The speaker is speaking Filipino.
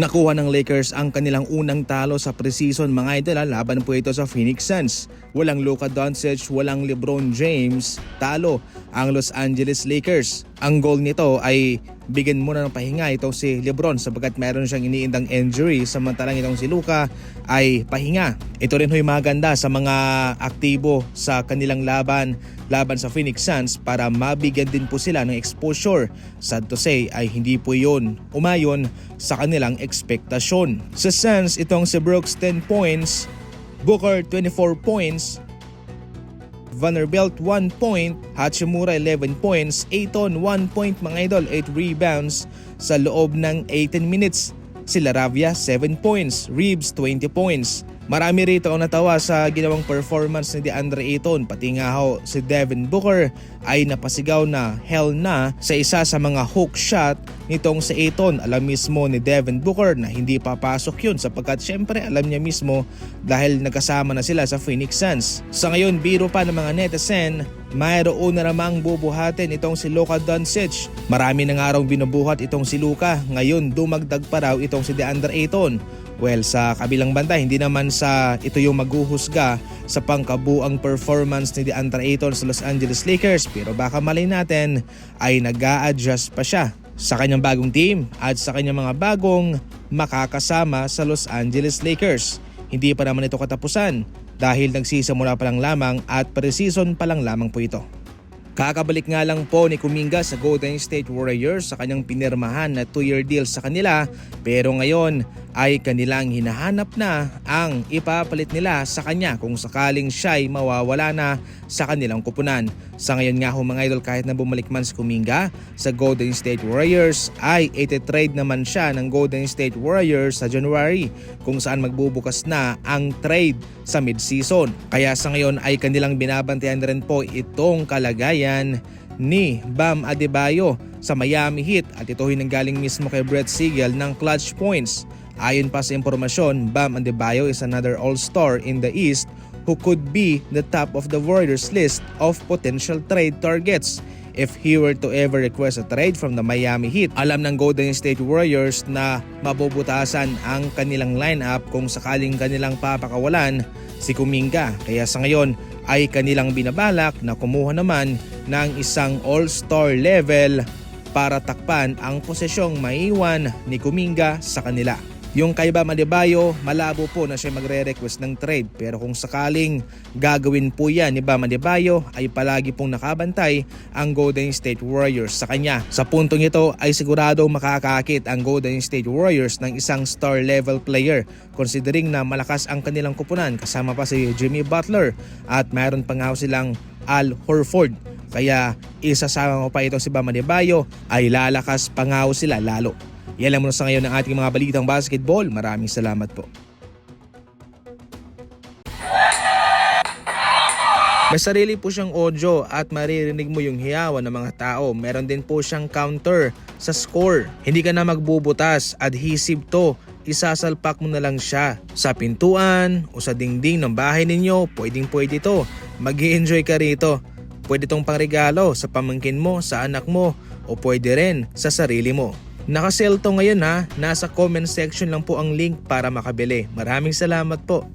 Nakuha ng Lakers ang kanilang unang talo sa preseason mga idol. Laban po ito sa Phoenix Suns. Walang Luka Doncic, walang LeBron James. Talo ang Los Angeles Lakers. Ang goal nito ay bigyan muna ng pahinga itong si LeBron sapagkat meron siyang iniindang injury samantalang itong si Luka ay pahinga. Ito rin ho'y maganda sa mga aktibo sa kanilang laban laban sa Phoenix Suns para mabigyan din po sila ng exposure. Sad to say ay hindi po yun umayon sa kanilang ekspektasyon. Sa Suns, itong si Brooks 10 points, Booker 24 points, Vanderbilt 1 point, Hachimura 11 points, Aiton 1 point mga idol, 8 rebounds sa loob ng 18 minutes. Sila Ravia 7 points, Reeves 20 points. Marami rito ang natawa sa ginawang performance ni DeAndre Ayton pati nga ho si Devin Booker ay napasigaw na hell na sa isa sa mga hook shot nitong si Ayton. Alam mismo ni Devin Booker na hindi papasok yun sapagkat syempre alam niya mismo dahil nagkasama na sila sa Phoenix Suns. Sa ngayon biro pa ng mga netizen mayroon na namang bubuhatin itong si Luka Doncic. Marami na nga binubuhat itong si Luka. Ngayon dumagdag pa raw itong si DeAndre Ayton. Well, sa kabilang banda, hindi naman sa ito yung maghuhusga sa pangkabuang performance ni DeAndre Ayton sa Los Angeles Lakers pero baka malay natin ay nag adjust pa siya sa kanyang bagong team at sa kanyang mga bagong makakasama sa Los Angeles Lakers. Hindi pa naman ito katapusan dahil nagsisimula pa lang lamang at pre-season pa lang lamang po ito. Kakabalik nga lang po ni Kuminga sa Golden State Warriors sa kanyang pinirmahan na 2-year deal sa kanila pero ngayon ay kanilang hinahanap na ang ipapalit nila sa kanya kung sakaling siya'y mawawala na sa kanilang kupunan. Sa ngayon nga ho mga idol kahit na bumalik man si Kuminga sa Golden State Warriors ay ititrade naman siya ng Golden State Warriors sa January kung saan magbubukas na ang trade sa mid-season. Kaya sa ngayon ay kanilang binabantayan na rin po itong kalagayan ni Bam Adebayo sa Miami Heat at ito ay nanggaling mismo kay Brett Siegel ng clutch points. Ayon pa sa impormasyon, Bam Adebayo is another all-star in the East who could be the top of the Warriors list of potential trade targets if he were to ever request a trade from the Miami Heat. Alam ng Golden State Warriors na mabubutasan ang kanilang lineup kung sakaling kanilang papakawalan si Kuminga. Kaya sa ngayon ay kanilang binabalak na kumuha naman ng isang all-star level para takpan ang posesyong maiwan ni Kuminga sa kanila. Yung kay Bam Adebayo, malabo po na siya magre-request ng trade pero kung sakaling gagawin po yan ni Bam Adebayo ay palagi pong nakabantay ang Golden State Warriors sa kanya. Sa puntong ito ay sigurado makakakit ang Golden State Warriors ng isang star level player considering na malakas ang kanilang kupunan kasama pa si Jimmy Butler at mayroon pa nga silang Al Horford. Kaya isasama mo pa ito si Bam Adebayo ay lalakas pa nga ho sila lalo. Yan lang muna sa ngayon ng ating mga balitang basketball. Maraming salamat po. May sarili po siyang audio at maririnig mo yung hiyawan ng mga tao. Meron din po siyang counter sa score. Hindi ka na magbubutas, adhesive to. Isasalpak mo na lang siya sa pintuan o sa dingding ng bahay ninyo. Pwedeng pwede to. mag enjoy ka rito. Pwede tong pangregalo sa pamangkin mo, sa anak mo o pwede rin sa sarili mo. Nakasell to ngayon ha. Nasa comment section lang po ang link para makabili. Maraming salamat po.